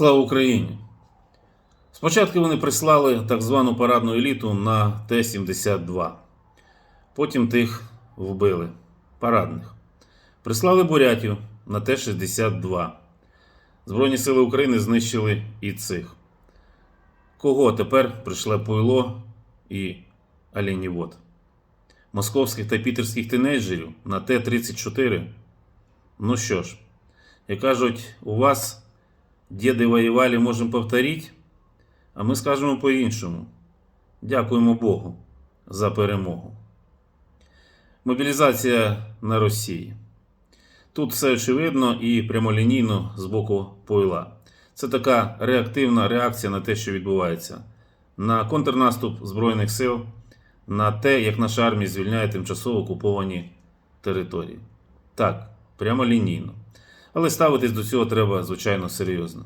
Слава Україні! Спочатку вони прислали так звану парадну еліту на Т-72. Потім тих вбили парадних. Прислали Бурятію на Т-62. Збройні сили України знищили і цих. Кого тепер прийшле Пуйло і Оленівод? Московських та пітерських тинейджерів на Т-34? Ну що ж, як кажуть, у вас діди воювали, можемо повторити, а ми скажемо по-іншому. Дякуємо Богу за перемогу. Мобілізація на Росії. Тут все очевидно і прямолінійно з боку пойла. Це така реактивна реакція на те, що відбувається, на контрнаступ Збройних сил, на те, як наша армія звільняє тимчасово окуповані території. Так, прямолінійно. Але ставитись до цього треба, звичайно, серйозно.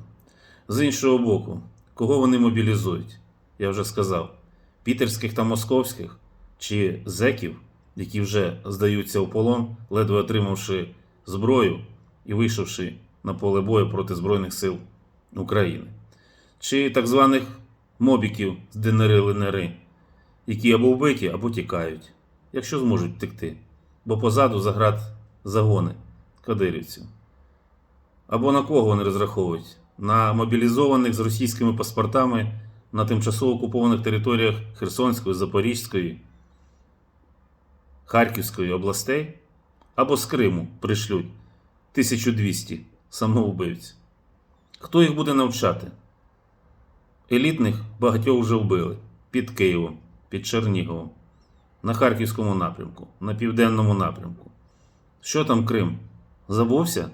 З іншого боку, кого вони мобілізують? Я вже сказав: пітерських та московських чи зеків, які вже здаються у полон, ледве отримавши зброю і вийшовши на поле бою проти Збройних сил України, чи так званих мобіків з ДНР ЛНР, які або вбиті, або тікають, якщо зможуть втекти, бо позаду заград загони кадирівців. Або на кого вони розраховують? На мобілізованих з російськими паспортами на тимчасово окупованих територіях Херсонської, Запорізької, Харківської областей, або з Криму пришлють 1200 самоубивців. Хто їх буде навчати? Елітних багатьох вже вбили під Києвом, під Черніговом, на Харківському напрямку, на південному напрямку. Що там Крим? Забувся?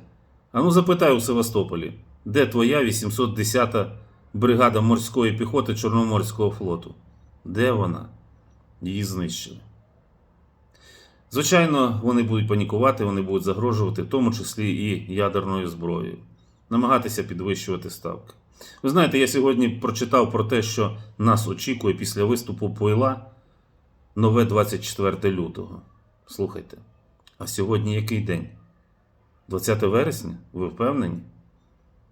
Ану запитай у Севастополі, де твоя 810-та бригада морської піхоти Чорноморського флоту? Де вона? Її знищили. Звичайно, вони будуть панікувати, вони будуть загрожувати, в тому числі і ядерною зброєю, намагатися підвищувати ставки. Ви знаєте, я сьогодні прочитав про те, що нас очікує після виступу Пойла нове 24 лютого. Слухайте, а сьогодні який день? 20 вересня? Ви впевнені?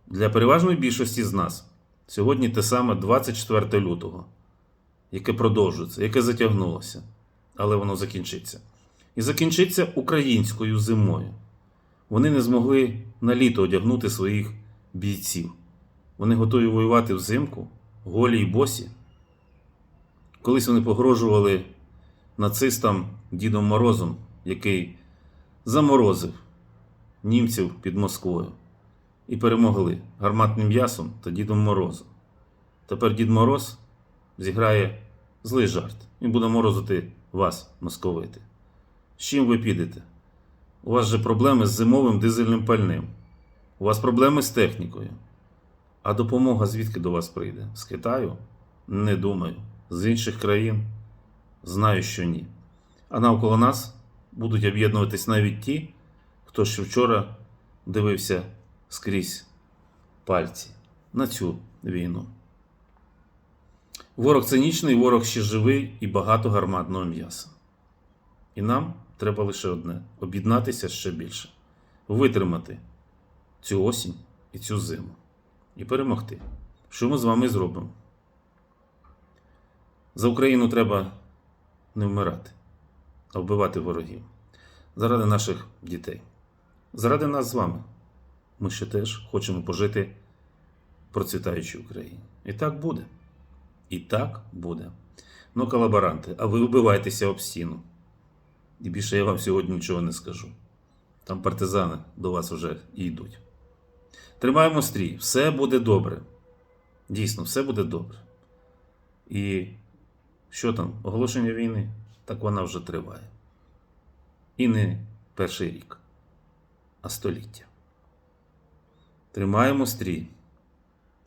Для переважної більшості з нас сьогодні те саме 24 лютого, яке продовжується, яке затягнулося, але воно закінчиться. І закінчиться українською зимою. Вони не змогли на літо одягнути своїх бійців. Вони готові воювати взимку, голі й босі. Колись вони погрожували нацистам Дідом Морозом, який заморозив німців під Москвою і перемогли гарматним м'ясом та Дідом Морозом. Тепер Дід Мороз зіграє злий жарт і буде морозити вас, московити. З чим ви підете? У вас же проблеми з зимовим дизельним пальним. У вас проблеми з технікою. А допомога звідки до вас прийде? З Китаю? Не думаю. З інших країн? Знаю, що ні. А навколо нас будуть об'єднуватись навіть ті, хто ще вчора дивився скрізь пальці на цю війну. Ворог цинічний, ворог ще живий і багато гарматного м'яса. І нам треба лише одне об'єднатися ще більше, витримати цю осінь і цю зиму і перемогти. Що ми з вами зробимо? За Україну треба не вмирати, а вбивати ворогів заради наших дітей, заради нас з вами. Ми ще теж хочемо пожити процвітаючій Україні. І так буде. І так буде. Ну, колаборанти, а ви вбивайтеся об стіну. І більше я вам сьогодні нічого не скажу. Там партизани до вас вже і йдуть. Тримаємо стрій, все буде добре. Дійсно, все буде добре. І що там? Оголошення війни? Так вона вже триває. І не перший рік, а століття. Тримаємо стрій.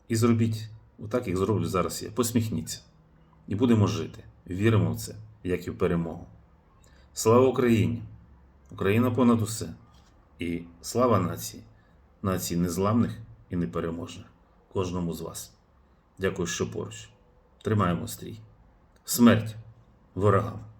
І зробіть, отак, як зроблю зараз я. Посміхніться. І будемо жити. Віримо в це, як і в перемогу. Слава Україні! Україна понад усе. І слава нації, нації незламних і непереможних. Кожному з вас. Дякую, що поруч. Тримаємо стрій. Смерть ворогам!